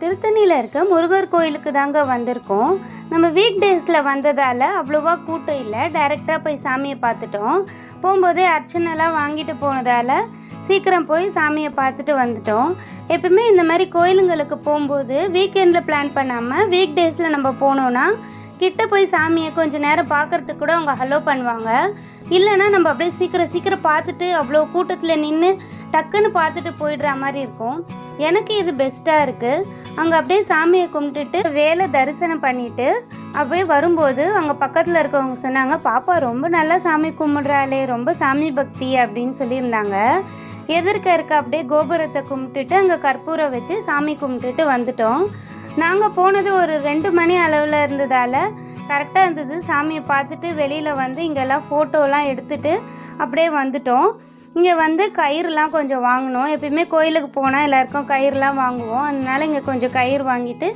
திருத்தணியில் இருக்க முருகர் கோயிலுக்கு தாங்க வந்திருக்கோம். நம்ம வீக் டேஸில் வந்ததால் அவ்வளோவா கூட்டம் இல்லை. டைரெக்டாக போய் சாமியை பார்த்துட்டோம். போகும்போதே அர்ச்சனைலாம் வாங்கிட்டு போனதால் சீக்கிரம் போய் சாமியை பார்த்துட்டு வந்துட்டோம். எப்பவுமே இந்த மாதிரி கோயிலுங்களுக்கு போகும்போது வீக்கெண்டில் பிளான் பண்ணாமல் வீக் டேஸில் நம்ம போனோன்னா கிட்ட போய் சாமியை கொஞ்சம் நேரம் பார்க்கறதுக்கு கூட அவங்க ஹலோ பண்ணுவாங்க. இல்லைன்னா நம்ம அப்படியே சீக்கிரம் சீக்கிரம் பார்த்துட்டு அவ்வளோ கூட்டத்தில் நின்று டக்குன்னு பார்த்துட்டு போயிடுற மாதிரி இருக்கும். எனக்கு இது பெஸ்ட்டாக இருக்குது அங்கே அப்படியே சாமியை கும்பிட்டுட்டு வேலை தரிசனம் பண்ணிவிட்டு அப்படியே வரும்போது அங்கே பக்கத்தில் இருக்கவங்க சொன்னாங்க பாப்பா ரொம்ப நல்லா சாமி கும்பிட்றாளே ரொம்ப சாமி பக்தி அப்படின்னு சொல்லியிருந்தாங்க. எதிர்க்க இருக்க அப்படியே கோபுரத்தை கும்பிட்டுட்டு அங்கே கற்பூரம் வச்சு சாமி கும்பிட்டுட்டு வந்துட்டோம். நாங்கள் போனது ஒரு ரெண்டு மணி அளவில் இருந்ததால் கரெக்டாக இருந்தது. சாமியை பார்த்துட்டு வெளியில் வந்து இங்கெல்லாம் ஃபோட்டோலாம் எடுத்துகிட்டு அப்படியே வந்துட்டோம். இங்கே வந்து கயிறுலாம் கொஞ்சம் வாங்கினோம் எப்பயுமே கோயிலுக்கு போனால் எல்லாருக்கும் கயிறுலாம் வாங்குவோம். அதனால் இங்கே கொஞ்சம் கயிறு வாங்கிட்டு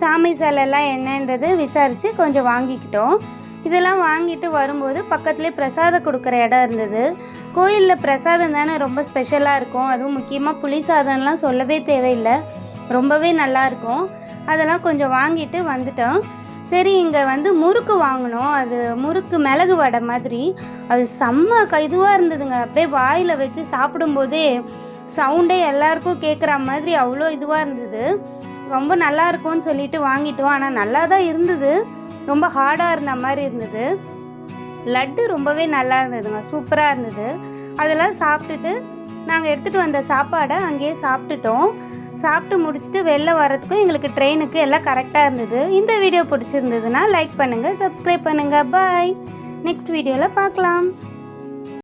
சாமி சிலைலாம் என்னன்றது விசாரித்து கொஞ்சம் வாங்கிக்கிட்டோம். இதெல்லாம் வாங்கிட்டு வரும்போது பக்கத்துலேயே பிரசாதம் கொடுக்குற இடம் இருந்தது. கோயிலில் பிரசாதம் தானே ரொம்ப ஸ்பெஷலாக இருக்கும். அதுவும் முக்கியமாக புளி சாதம்லாம் சொல்லவே தேவையில்லை. ரொம்பவே நல்லாயிருக்கும் அதெல்லாம் கொஞ்சம் வாங்கிட்டு வந்துட்டோம். சரி இங்கே வந்து முறுக்கு வாங்கினோம். அது முறுக்கு மிளகு வடை மாதிரி. அது செம்ம க இதுவாக இருந்ததுங்க. அப்படியே வாயில் வச்சு சாப்பிடும்போதே சவுண்டே எல்லாருக்கும் கேட்குற மாதிரி அவ்வளோ இதுவாக இருந்தது. ரொம்ப நல்லா இருக்கும்னு சொல்லிட்டு வாங்கிட்டோம். ஆனால் நல்லா தான் இருந்தது. ரொம்ப ஹார்டாக இருந்த மாதிரி இருந்தது. லட்டு ரொம்பவே நல்லா இருந்ததுங்க. சூப்பராக இருந்தது. அதெல்லாம் சாப்பிட்டுட்டு நாங்கள் எடுத்துகிட்டு வந்த சாப்பாடை அங்கேயே சாப்பிட்டுட்டோம். சாப்பிட்டு முடிச்சுட்டு வெளில வரதுக்கும் எங்களுக்கு ட்ரெயினுக்கு எல்லாம் கரெக்டாக இருந்தது. இந்த வீடியோ பிடிச்சிருந்ததுன்னா லைக் பண்ணுங்கள் சப்ஸ்கிரைப் பண்ணுங்கள் பாய் நெக்ஸ்ட் வீடியோவில் பார்க்கலாம்.